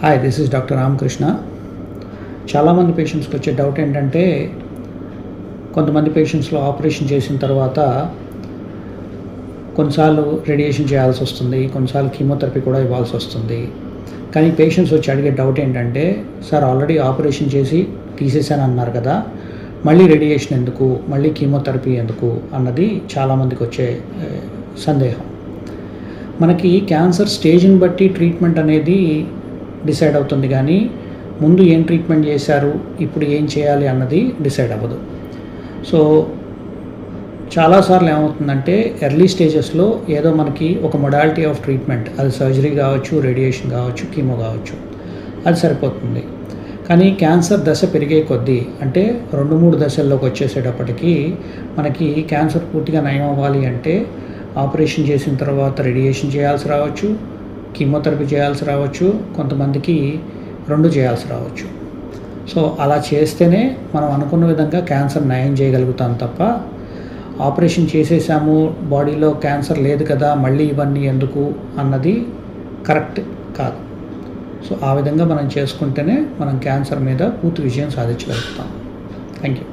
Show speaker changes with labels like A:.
A: Hi this is doctor Ramakrishna చాలామంది పేషెంట్స్కి వచ్చే డౌట్ ఏంటంటే కొంతమంది పేషెంట్స్లో ఆపరేషన్ చేసిన తర్వాత కొన్నిసార్లు రేడియేషన్ చేయాల్సి వస్తుంది కొన్నిసార్లు కీమోథెరపీ కూడా ఇవ్వాల్సి వస్తుంది. కానీ పేషెంట్స్ వచ్చి అడిగే డౌట్ ఏంటంటే సార్ ఆల్రెడీ ఆపరేషన్ చేసి తీసేసాను అన్నారు కదా మళ్ళీ రేడియేషన్ ఎందుకు మళ్ళీ కీమోథెరపీ ఎందుకు? అన్నది చాలామందికి వచ్చే సందేహం. మనకి క్యాన్సర్ స్టేజ్ని బట్టి ట్రీట్మెంట్ అనేది డిసైడ్ అవుతుంది కానీ ముందు ఏం ట్రీట్మెంట్ చేశారు ఇప్పుడు ఏం చేయాలి అన్నది డిసైడ్ అవ్వదు. సో చాలాసార్లు ఏమవుతుందంటే ఎర్లీ స్టేజెస్లో ఏదో మనకి ఒక మొడాలిటీ ఆఫ్ ట్రీట్మెంట్ అది సర్జరీ కావచ్చు రేడియేషన్ కావచ్చు కీమో కావచ్చు అది సరిపోతుంది. కానీ క్యాన్సర్ దశ పెరిగే కొద్దీ అంటే రెండు మూడు దశల్లోకి వచ్చేసేటప్పటికి మనకి క్యాన్సర్ పూర్తిగా నయం అవ్వాలి అంటే ఆపరేషన్ చేసిన తర్వాత రేడియేషన్ చేయాల్సి రావచ్చు కీమోథెరపీ చేయాల్సి రావచ్చు కొంతమందికి రెండు చేయాల్సి రావచ్చు. సో అలా చేస్తేనే మనం అనుకున్న విధంగా క్యాన్సర్ నయం చేయగలుగుతాం తప్ప ఆపరేషన్ చేసేసాము బాడీలో క్యాన్సర్ లేదు కదా మళ్ళీ ఇవన్నీ ఎందుకు అన్నది కరెక్ట్ కాదు. సో ఆ విధంగా మనం చేసుకుంటేనే మనం క్యాన్సర్ మీద పూర్తి విజయం సాధించగలుగుతాం. Thank you